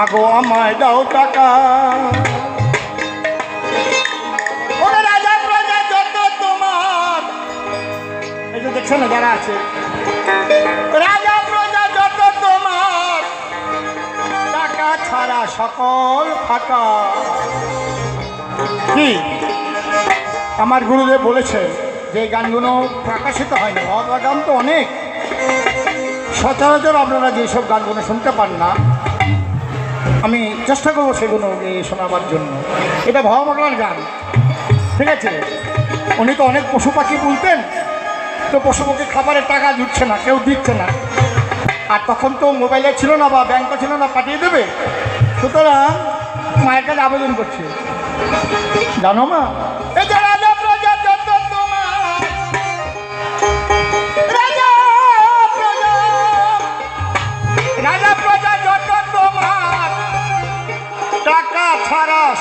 মাগো আমায় দাও টাকা। রাজা তোমার। এই আছে? রাজা তোমার। টাকা ছাড়া সকল ফাঁকা। কি? আমার গুরুদেব বলেছে যে গানগুলো প্রকাশিত হয় না গান তো অনেক। সচরাচর আপনারা যেসব গানগুলো শুনতে পান না আমি চেষ্টা করব সেগুলো শোনাবার জন্য। এটা ভগবানের গান। ঠিক আছে? উনি তো অনেক পশু পাখি বলতেন তো পশু পাখি খাবারের টাকা জুটছে না, কেউ দিচ্ছে না। আর তখন তো মোবাইলে ছিল না বা ব্যাংকে ছিল না, পাঠিয়ে দেবে। সুতরাং মায়ের কাছে আবেদন করছে। জানো মা? এই যে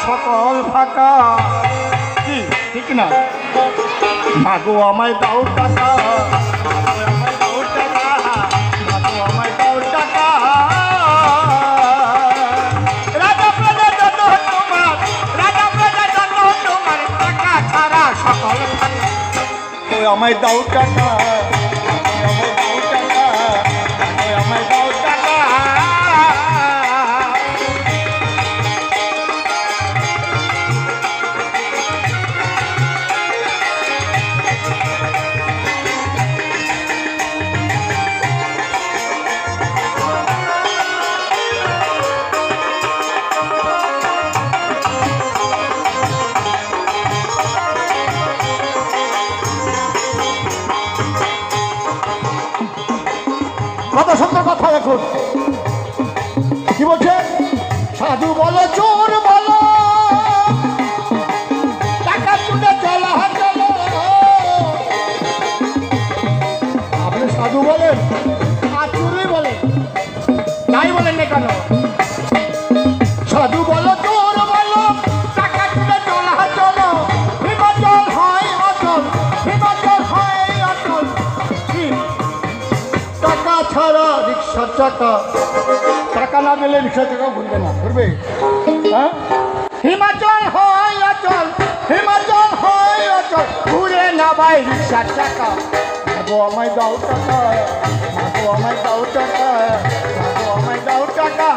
সকল ফাঁকা। কি? ঠিক না? মাগো আমায় দাও টাকা। আমায় দাও টাকা? সুন্দর কি বলছে? সাধু বলো, চোর বলো। টাকা তুলে চলা আপনি সাধু বলেন, আর চুরি বলেন। তাই বলেন না কেন? চাকা টাকা না দিলে রিক্সা টাকা ঘুরবে না, ঘুরবে। হ্যাঁ? হিমাচল হয় অচল, হিমাচল হয় অচল। ঘুরে না ভাই রিক্সার টাকা মাগো আমায় দাও টাকা মাগো আমায় দাও টাকা মাগো আমায় দাও টাকা।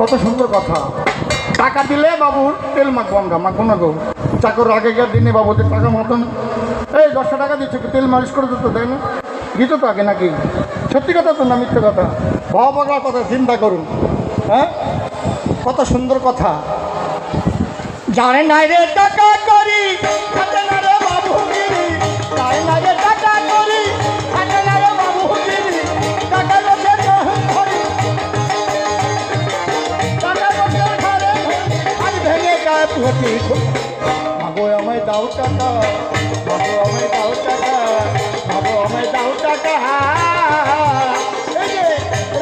কত সুন্দর কথা। টাকা দিলে বাবুর তেল মাখবো আমরা, মাখবো না গো। চাকর আগেকার দিনে বাবুদের টাকা মতো না। এই দশটা টাকা দিচ্ছে তেল মালিশ করে দিত তাই না? দিত তো আগে নাকি? সত্যি কথা তো না মিথ্যে কথা? বাবার কথা চিন্তা করুন হ্যাঁ? কত সুন্দর কথা। জানে না রে টাকা করি রে বাবু জানে না রে পুহতি মাগো আমায় দাও টাকা মাগো আমায় দাও টাকা মাগো আমায় দাও টাকা।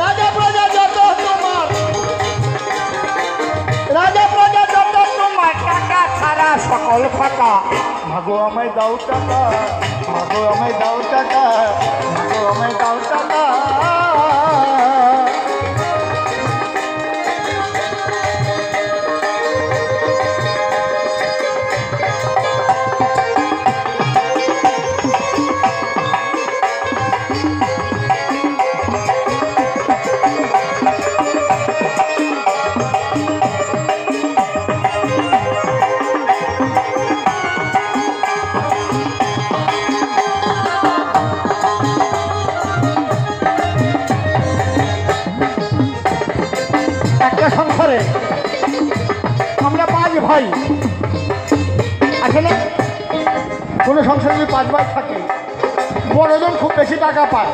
রাজা প্রজা যত তোমার, রাজা প্রজা যত তোমার, টাকা ছাড়া সকল ফাঁকা। মাগো আমায় দাও টাকা মাগো আমায় দাও টাকা মাগো আমায় দাও টাকা। ভাই। আসলে কোনো সংসারে যদি পাঁচ ভাই থাকে বড়জন খুব বেশি টাকা পায়,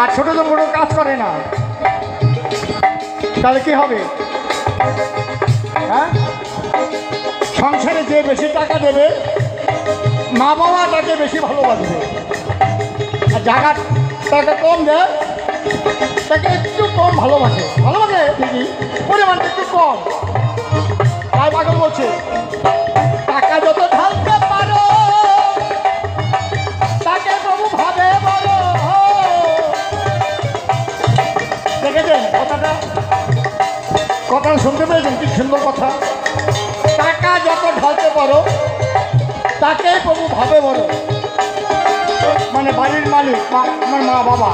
আর ছোটজন কোনো কাজ করে না। তাহলে কি হবে? হ্যাঁ? সংসারে যে বেশি টাকা দেবে মা বাবা তাকে বেশি ভালোবাসবে। আর জায়গা টাকা কম দেয় তাকে একটু কম ভালোবাসে। ভালোবাসে? ঠিকই পরিমাণটা একটু কম। তাই পাগল বলছে টাকা যত ঢালতে পারো তাকে প্রভু ভাবে বলো দেখেছেন কথাটা? কথা শুনতে পেয়েছেন কি সুন্দর কথা? টাকা যত ঢালতে পারো তাকে প্রভু ভাবে বলো মানে বাড়ির মালিক আমার মা বাবা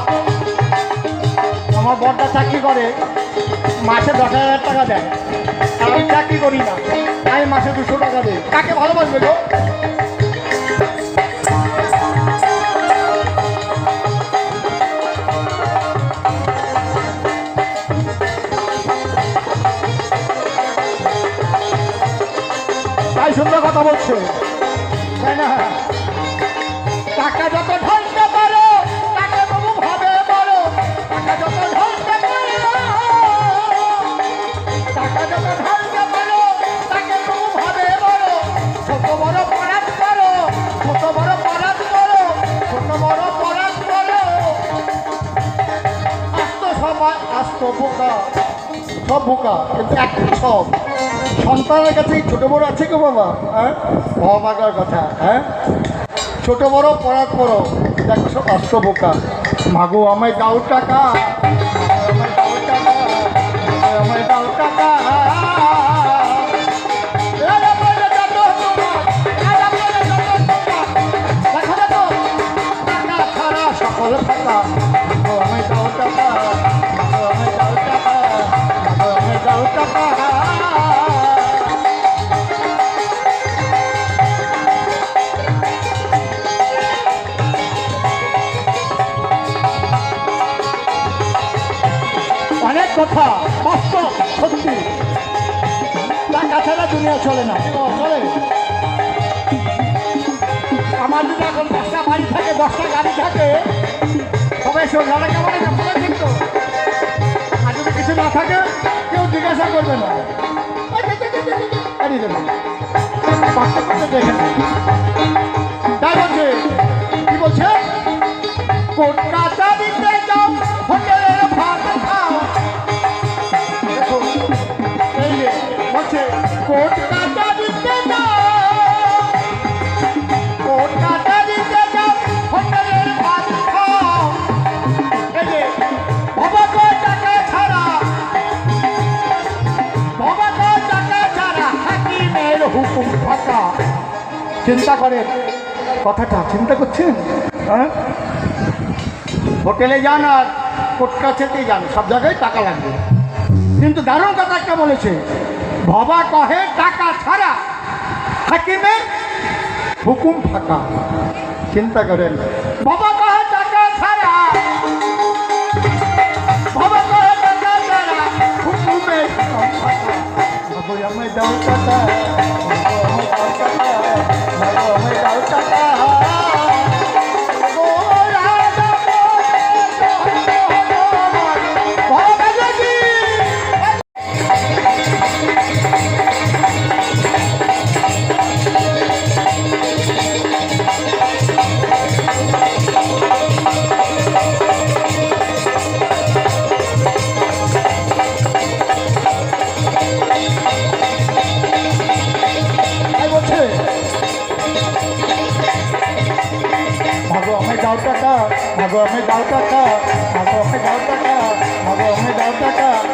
আমার বড়টা চাকরি করে, মাসে দশ হাজার টাকা দেয়। আমি চাকরি করি না আমি মাসে দুশো টাকা দিই কাকে ভালোবাসবে গো? তাই সুন্দর কথা বলছে। তাই না? সব বোকা, কিন্তু একটা সব। সন্তানের কাছে ছোটো বড় আছে গো বাবা হ্যাঁ? অবাকার কথা হ্যাঁ? ছোটো বড় পড়ার পরও দেখো সব বোকা। মাগো, আমায় দাও টাকা। অনেক কথা বাস্তব সত্যি টাকা ছাড়া চলে না। চলে। আমার যদি এখন দশটা বাড়ি থাকে, দশটা গাড়ি থাকে সবাই সোজা আর যদি কিছু না থাকে কেউ জিজ্ঞাসা করবে না। এড়িয়ে দেবে কি বলছে? কলকাতা চিন্তা করেন। কথাটা চিন্তা করছেন? হ্যাঁ? হোটেলে যান আর কোটকা খেতেই যান, সব জায়গায় টাকা লাগবে। কিন্তু দারুণ কথা একটা বলেছে ভবা কহে টাকা ছাড়া হাকিমের হুকুম ফাঁকা। চিন্তা করেন। বাবা বাবু আমায় দাও টাকা। মাগো, আমি দাও টাকা। ভাগো আমি দাও টাকা। ভাগো আমি দাও টাকা। ভাগো আমি দাও টাকা।